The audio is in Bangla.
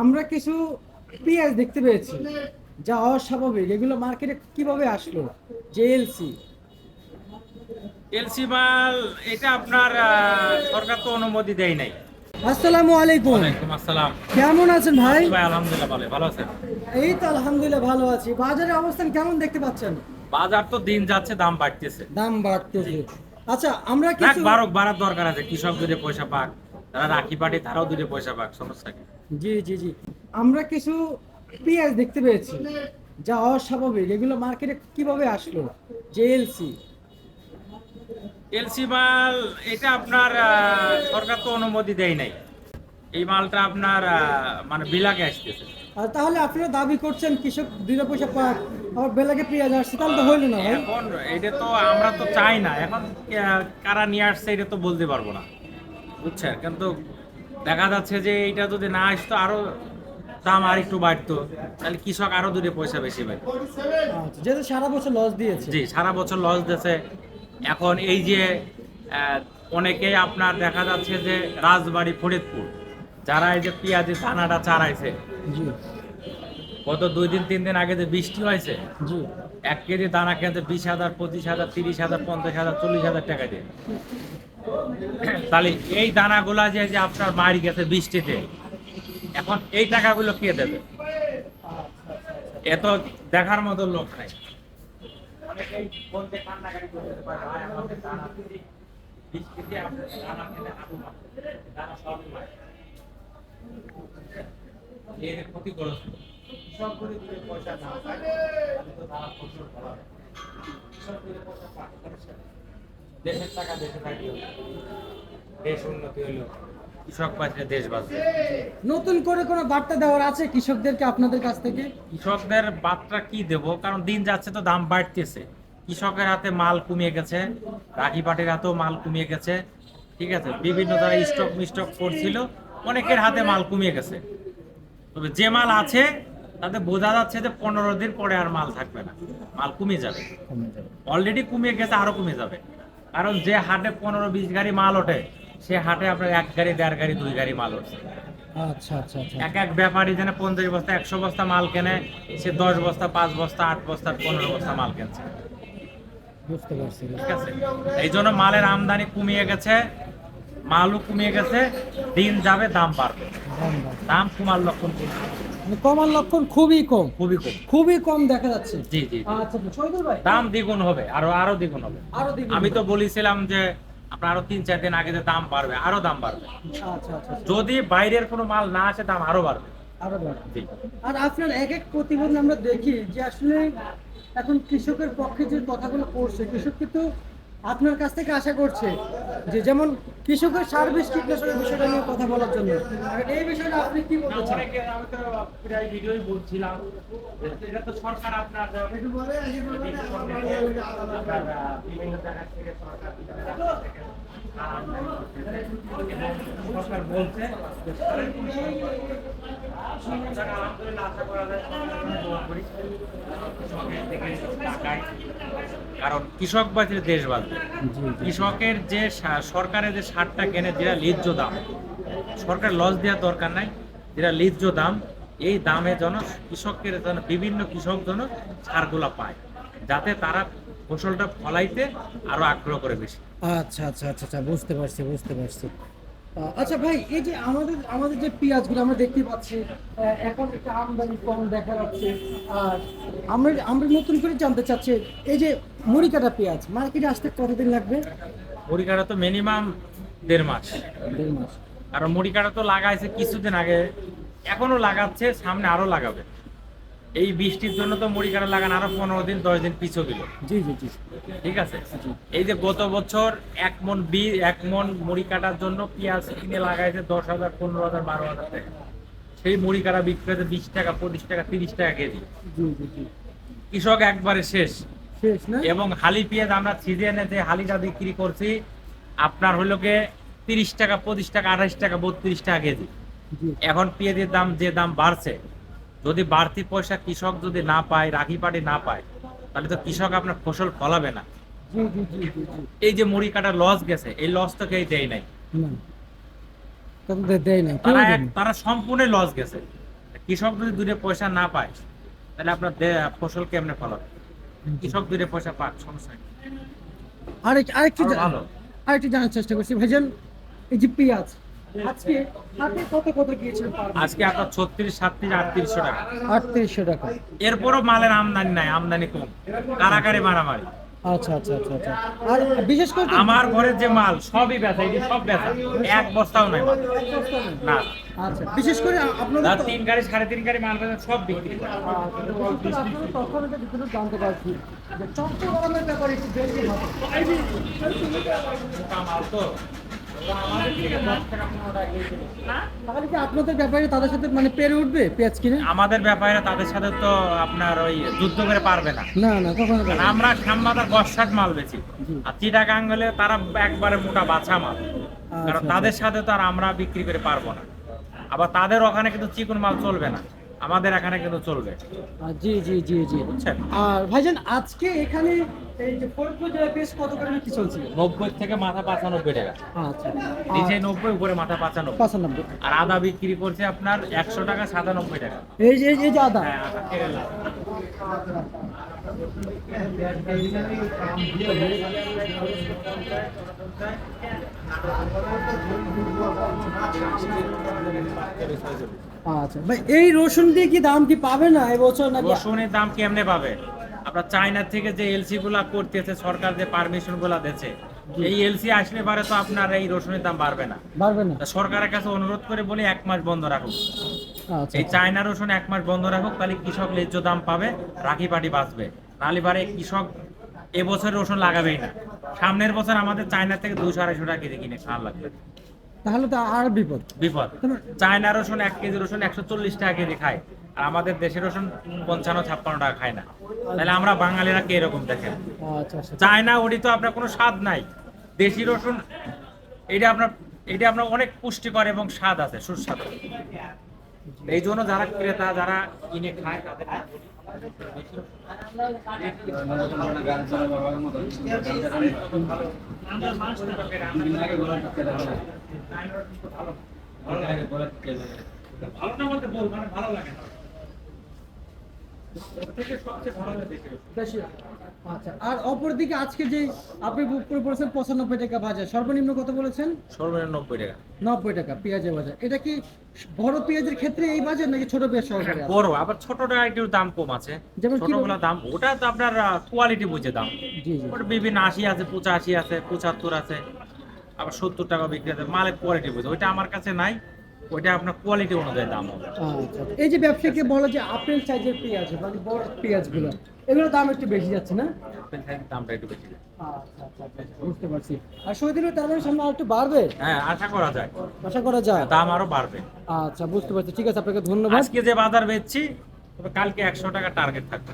আমরা কিছু পেঁয়াজ দেখতে পেয়েছি যা অস্বাভাবিক। এগুলো মার্কেটে কীভাবে আসলো? J L C L C. মাল এটা আপনার সরকার তো অনুমতি দেয় নাই। আসসালামু আলাইকুম। আসসালাম। কেমন আছেন ভাই? ভাই আলহামদুলিল্লাহ ভালো ভালো আছেন? এই তো আলহামদুলিল্লাহ ভালো আছি। বাজারের অবস্থান কেমন দেখতে পাচ্ছেন? বাজার তো দিন যাচ্ছে দাম বাড়তেছে। দাম বাড়তেছে। আচ্ছা আমরা কিছু বারো বাড়ার দরকার আছে। কৃষক দুটো পয়সা পাক তারা রাখি পাটি তারাও দুটো পয়সা পাক সমস্যা কি? জি জি জি। আমরা কিছু পেঁয়াজ দেখতে পেয়েছি যা অস্বাভাবিক। এগুলো মার্কেটে কীভাবে আসলো? J L C L C. মাল এটা আপনার সরকার তো অনুমতি দেয় নাই। এই মালটা আপনার মানে বিলাকে আসতেছে। আর তাহলে আপনারা দাবি করছেন কৃষক দুই পয়সা পাক আবার বেলাকে পেঁয়াজ আসছে তাহলে তো হইল না এখন এটা তো আমরা তো চাই না। এখন কারা নিয়ে আসছে এটা তো বলতে পারব না। বুঝছেন? কিন্তু দেখা যাচ্ছে যে এটা যদি না আসতো আরও দাম আর একটু বাড়তো তাহলে কৃষক আরও দুটো পয়সা বেশি পায়। আচ্ছা, যেহেতু সারা বছর লস দিয়েছে। জি সারা বছর লস দিয়েছে। এখন এই যে অনেকেই আপনার দেখা যাচ্ছে যে রাজবাড়ি ফরিদপুর যারা এই যে পেঁয়াজের দানাটা চারাইছে জি। গত দুই দিন তিন দিন আগে যে বৃষ্টি হয়েছে জি। এক কেজি দানা কিনতে বিশ হাজার পঁচিশ হাজার তিরিশ হাজার পঞ্চাশ হাজার চল্লিশ হাজার টাকা দিয়ে। তাহলে এই দানাগুলা যে যে আপনার মারি গেছে বৃষ্টিতে এখন এই টাকাগুলো কে দেবে? এত দেখার মতো লোক নাই। অনেকেই বলতে কান্নাকাটি করতে পারে, দেশের টাকা দেশে থাকল দেশ উন্নতি হইল কৃষক বাঁচলে দেশ বাঁচবে। নতুন করে কোনো বার্তা দেওয়ার আছে কৃষকদেরকে আপনাদের কাছ থেকে? কৃষকদের বার্তা কি দেব? কারণ দিন যাচ্ছে তো দাম বাড়তেছে। কৃষকের হাতে মাল কমিয়ে গেছে রাখি পাটির হাতেও মাল কমিয়ে গেছে। ঠিক আছে বিভিন্ন যারা স্টক মিস্টক করছিল অনেকের হাতে মাল কমিয়ে গেছে। তবে যে মাল আছে তাতে বোঝা যাচ্ছে যে পনেরো দিন পরে আর মাল থাকবে না। মাল কমে যাবে। অলরেডি কমিয়ে গেছে আরও কমে যাবে। কারণ যে হাটে পনেরো বিশ গাড়ি মাল ওঠে সে হাটে আপনার এক গাড়ি দেড় গাড়ি দুই গাড়ি মাল ওঠে। আচ্ছা আচ্ছা আচ্ছা। এক এক ব্যাপারী যেন পঞ্চাশ বস্তা একশো বস্তা মাল কেনে সে দশ বস্তা পাঁচ বস্তা আট বস্তা পনেরো বস্তা মাল কেনছে। বুঝতে পারছি ঠিক আছে? এই জন্য মালের আমদানি কমিয়ে গেছে মালও কমিয়ে গেছে দিন যাবে দাম বাড়বে। দাম কমার লক্ষণ কমার লক্ষণ খুবই কম। খুবই কম। খুবই কম দেখা যাচ্ছে। জি জি। আচ্ছা শহীদুল ভাই। দাম দ্বিগুণ হবে আরও আরও দ্বিগুণ হবে। আরও দেখুন আমি তো বলেছিলাম যে আপনার আরও তিন চার দিন আগে যে দাম বাড়বে আরও দাম বাড়বে। আচ্ছা আচ্ছা আচ্ছা। যদি বাইরের কোনো মাল না আসে দাম আরও বাড়বে। আরও বাড়বে। আর আপনার এক এক প্রতিবেদন আমরা দেখি যে আসলে এখন কৃষকের পক্ষে যে কথাগুলো করছে কৃষক কিন্তু আপনার কাছ থেকে আশা করছে যে যেমন কৃষকের সার্ভিস কীটনাশকের বিষয়টা নিয়ে কথা বলার জন্য। এই বিষয়টা আপনি কি বলতে চান? আমি তো প্রায় ভিডিওই বলছিলাম এটা তো সরকার আপনার বিভিন্ন জায়গা থেকে সরকার সরকার বলছে কারণ কৃষক বাঁচলে দেশ বাঁচবে কৃষকের যে সরকারের যে সারটা কেনে যেটা লিজ্জ দাম সরকার লস দেওয়ার দরকার নাই যেটা লিজ্জ দাম এই দামে যেন কৃষকের যেন বিভিন্ন কৃষক যেন সারগুলা পায় যাতে তারা ফসলটা ফলাইতে আরও আগ্রহ করে বেশি। আচ্ছা আচ্ছা আচ্ছা আচ্ছা বুঝতে পারছি বুঝতে পারছি। আচ্ছা ভাই এই যে আমাদের আমাদের যে পেঁয়াজগুলো আমরা দেখতে পাচ্ছি এখন একটা আমদানি কম দেখা যাচ্ছে। আর আমরা আমরা নতুন করে জানতে চাচ্ছি এই যে মুড়ি কাটা পেঁয়াজ মার্কেটে আসতে কতদিন লাগবে? মুড়ি কাটা তো মিনিমাম দেড় মাস। দেড় মাস। কারণ মুড়ি কাটা তো লাগাইছে কিছুদিন আগে এখনও লাগাচ্ছে সামনে আরও লাগাবে। এই বৃষ্টির জন্য তো মুড়ি কাটা লাগান আরও পনেরো দিন দশ দিন পিছু গেল জি জি জি। ঠিক আছে? এই যে গত বছর এক মন বি এক মন মুড়ি কাটার জন্য পেঁয়াজ কিনে লাগাইছে দশ হাজার পনেরো হাজার বারো হাজার টাকা। সেই মুড়ি কাটা বিক্রি হয়েছে বিশ টাকা পঁচিশ টাকা তিরিশ টাকা কেজি। কৃষক একবারে শেষ। শেষ এবং হালি পেঁয়াজ আমরা সিজনে যে হালিটা বিক্রি করছি আপনার হলো গিয়ে তিরিশ টাকা পঁচিশ টাকা আঠাশ টাকা বত্রিশ টাকা কেজি। এখন পেঁয়াজের দাম যে দাম বাড়ছে যদি বাড়তি পয়সা কৃষক যদি না পায় রাখি পাটি না পায় তাহলে তো কৃষক আপনার ফসল ফলাবে না। এই যে মুড়ি কাটা লস গেছে এই লস তো কেউ দেয় নাই। তারা সম্পূর্ণ লস গেছে। কৃষক যদি দুটো পয়সা না পায় তাহলে আপনার ফসল কেমনে ফলাবে? কৃষক দুটো পয়সা পাক সমস্যা। আরেক আরেকটু। আরেকটু জানার চেষ্টা করছি। ভাইজান এই যে পেঁয়াজ আজকে হাটে কত কত গিয়েছিল আজকে আপনার ছত্রিশ সাতত্রিশ আটত্রিশশো টাকা। আটত্রিশশো টাকা। এরপরও মালের আমদানি নাই আমদানি কম। কারাকারি মারামারি। আচ্ছা আচ্ছা আচ্ছা আচ্ছা। আর বিশেষ করে আমার ঘরের যে মাল সবই বেচা এটি সব বেচা এক বস্তাও নাই মাল। না। আচ্ছা বিশেষ করে আ- আপনাদের তার তো- তিন গাড়ি সাড়ে তিন গাড়ি মাল বেচা সব বিক্রি জানতে পারছি যে চট্টগ্রামের ব্যাপারে একটু বেশি মাল তো। তাহলে কি আপনাদের ব্যাপারে তাদের সাথে মানে পেরে উঠবে পেঁয়াজ কিনে? আমাদের ব্যাপারে তাদের সাথে তো আপনার ওই যুদ্ধ করে পারবে না। না না কখনো পারবে না। আমরা খাম্বাদার গসাট মাল বেচি। আর চিটাগাং হলে তারা একবারে মোটা বাছা মাল। কারণ আচ্ছা, তাদের সাথে তো আর আমরা বিক্রি করে পারব না। আবার তাদের ওখানে কিন্তু চিকন মাল চলবে না। আমাদের এখানে কিন্তু চলবে। আহ, জি জি জি জি। বুঝছেন? আর ভাইজান আজকে এখানে এই যে ফরিদপুর জেলায় বেশ কত করে কি চলছিল? নব্বই থেকে মাথা পাঁচানব্বই টাকা। আচ্ছা। নিচে নব্বই উপরে মাথা পাঁচানব্বই। পঁচানব্বই। আর আদা বিক্রি করছে আপনার একশো টাকা সাতানব্বই টাকা। এই যে এই যে আদা। হ্যাঁ আদা কেরালা আচ্ছা। ভাই এই রসুন দিয়ে কি দাম কি পাবে না এবছর নাকি? রসুনের দাম কেমনে পাবে? আপনার চায়না থেকে যে এলসি গুলা করতেছে সরকার যে পারমিশনগুলা দিচ্ছে এই এলসি আসলে পারে তো আপনার এই রসুনের দাম বাড়বে না। বাড়বে না। সরকারের কাছে অনুরোধ করে বলি এক মাস বন্ধ রাখুক আচ্ছা। এই চায়না রসুন এক মাস বন্ধ রাখুক তাহলে কৃষক ন্যায্য দাম পাবে রাখি পাটি বাঁচবে। নাহলে পারে কৃষক এবছর রসুন লাগাবেই না। সামনের বছর আমাদের চায়না থেকে দুশো আড়াইশো টাকা কেজি কিনে খাওয়া লাগবে। তাহলে তো আর বিপদ। বিপদ। চায়না রসুন এক কেজি রসুন একশো চল্লিশ টাকা কেজি খায় আর আমাদের দেশের রসুন পঞ্চান্ন ছাপ্পান্ন টাকা খায় না। তাহলে আমরা বাঙালিরা কে এরকম দেখেন? আচ্ছা আচ্ছা। চায়না ওটি তো আপনার কোনো স্বাদ নাই। দেশি রসুন এটা আপনার এটা আপনার অনেক পুষ্টিকর এবং স্বাদ আছে সুস্বাদু। এই জন্য যারা ক্রেতা যারা কিনে খায় তাদের ভালো লাগে ভালো আচ্ছা আর অপরদিকে আজকে যে আপনি বুক করে পড়েছেন পঁচানব্বই টাকা বাজার সর্বনিম্ন কত বলেছেন? সর্বনিম্ন নব্বই টাকা। নব্বই টাকা পেঁয়াজের বাজার এটা কি বড় পেঁয়াজের ক্ষেত্রে এই বাজার নাকি ছোট পেঁয়াজ সহকারে বড় আবার ছোটটা একটু দাম কম আছে। যেমন ছোটগুলো দাম ওটা তো আপনার কোয়ালিটি বুঝে দাম। জি জি। ওটা বিভিন্ন আশি আছে পঁচাশি আছে পঁচাত্তর আছে আবার সত্তর টাকা বিক্রি আছে মালের কোয়ালিটি বুঝে। ওইটা আমার কাছে নাই। ওইটা আপনার কোয়ালিটি অনুযায়ী দাম হবে। আচ্ছা এই যে ব্যবসায়ীকে বলে যে আপেল সাইজের পেঁয়াজ মানে বড় পেঁয়াজগুলো এগুলোর দাম একটু বেশি যাচ্ছে না? আপেল সাইজের দামটা একটু বেশি। আচ্ছা আচ্ছা আচ্ছা, বুঝতে পারছি। আর শহীদুল তার মানে সামনে একটু বাড়বে? হ্যাঁ আশা করা যায়। আশা করা যায়। দাম আরও বাড়বে। আচ্ছা বুঝতে পারছি। ঠিক আছে আপনাকে ধন্যবাদ। আজকে যে বাজার বেচছি তবে কালকে একশো টাকা টার্গেট থাকবে।